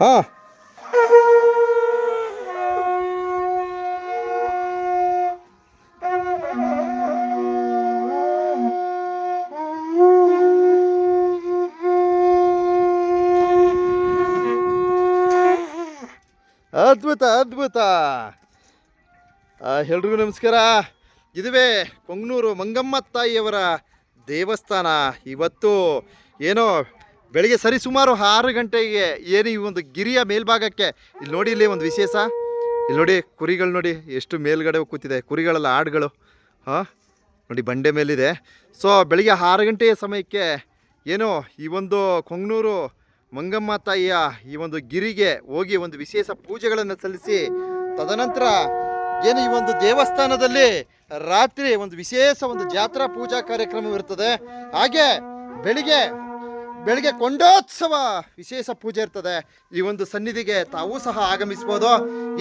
ಹಾಂ. ಅದ್ಭುತ ಅದ್ಭುತ. ಎಲ್ರಿಗೂ ನಮಸ್ಕಾರ. ಇದುವೇ ಕೊಂಗ್ನೂರು ಮಂಗಮ್ಮ ತಾಯಿಯವರ ದೇವಸ್ಥಾನ. ಇವತ್ತು ಏನೋ ಬೆಳಿಗ್ಗೆ ಸರಿ ಸುಮಾರು ಆರು ಗಂಟೆಗೆ ಏನು ಈ ಒಂದು ಗಿರಿಯ ಮೇಲ್ಭಾಗಕ್ಕೆ. ಇಲ್ಲಿ ನೋಡಿ, ಇಲ್ಲಿ ಒಂದು ವಿಶೇಷ. ಇಲ್ಲಿ ನೋಡಿ, ಕುರಿಗಳು ನೋಡಿ, ಎಷ್ಟು ಮೇಲ್ಗಡೆ ಕೂತಿದೆ. ಕುರಿಗಳೆಲ್ಲ, ಆಡುಗಳು. ಹಾಂ, ನೋಡಿ, ಬಂಡೆ ಮೇಲಿದೆ. ಸೊ ಬೆಳಿಗ್ಗೆ ಆರು ಗಂಟೆಯ ಸಮಯಕ್ಕೆ ಏನು ಈ ಒಂದು ಕೊಂಗ್ನೂರು ಮಂಗಮ್ಮ ತಾಯಿಯ ಈ ಒಂದು ಗಿರಿಗೆ ಹೋಗಿ ಒಂದು ವಿಶೇಷ ಪೂಜೆಗಳನ್ನು ಸಲ್ಲಿಸಿ, ತದನಂತರ ಏನು ಈ ಒಂದು ದೇವಸ್ಥಾನದಲ್ಲಿ ರಾತ್ರಿ ಒಂದು ವಿಶೇಷ ಒಂದು ಜಾತ್ರಾ ಪೂಜಾ ಕಾರ್ಯಕ್ರಮವಿರ್ತದೆ ಹಾಗೆ ಬೆಳಿಗ್ಗೆ ಬೆಳಿಗ್ಗೆ ಕೊಂಡೋತ್ಸವ ವಿಶೇಷ ಪೂಜೆ ಇರ್ತದೆ. ಈ ಒಂದು ಸನ್ನಿಧಿಗೆ ತಾವೂ ಸಹ ಆಗಮಿಸ್ಬೋದು.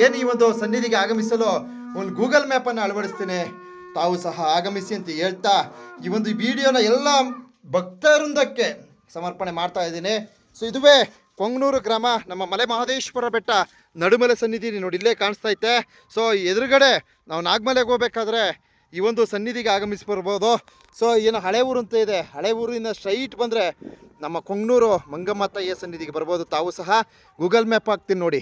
ಏನು ಈ ಒಂದು ಸನ್ನಿಧಿಗೆ ಆಗಮಿಸಲು ಒಂದು ಗೂಗಲ್ ಮ್ಯಾಪನ್ನು ಅಳವಡಿಸ್ತೀನಿ. ತಾವು ಸಹ ಆಗಮಿಸಿ ಅಂತ ಹೇಳ್ತಾ ಈ ಒಂದು ವಿಡಿಯೋನ ಎಲ್ಲ ಭಕ್ತವೃಂದಕ್ಕೆ ಸಮರ್ಪಣೆ ಮಾಡ್ತಾ ಇದ್ದೀನಿ. ಸೊ ಇದುವೇ ಕೊಂಗ್ನೂರು ಗ್ರಾಮ, ನಮ್ಮ ಮಲೆ ಮಹದೇಶ್ವರ ಬೆಟ್ಟ ನಡುಮಲೆ ಸನ್ನಿಧಿ ನೋಡಿ ಇಲ್ಲೇ ಕಾಣಿಸ್ತಾ ಐತೆ. ಸೊ ಎದುರುಗಡೆ ನಾವು ನಾಗಮಲೆಗೆ ಹೋಗ್ಬೇಕಾದ್ರೆ ಈ ಒಂದು ಸನ್ನಿಧಿಗೆ ಆಗಮಿಸಿ ಬರ್ಬೋದು ಸೊ ಏನು ಹಳೆ ಊರು ಅಂತ ಇದೆ. ಹಳೆ ಊರಿನ ಸ್ಟ್ರೈಟ್ ಬಂದರೆ ನಮ್ಮ ಕೊಂಗ್ನೂರು ಮಂಗಮ್ಮ ತಾಯಿಯ ಸನ್ನಿಧಿಗೆ ಬರ್ಬೋದು. ತಾವು ಸಹ ಗೂಗಲ್ ಮ್ಯಾಪ್ ಹಾಕ್ತೀನಿ ನೋಡಿ.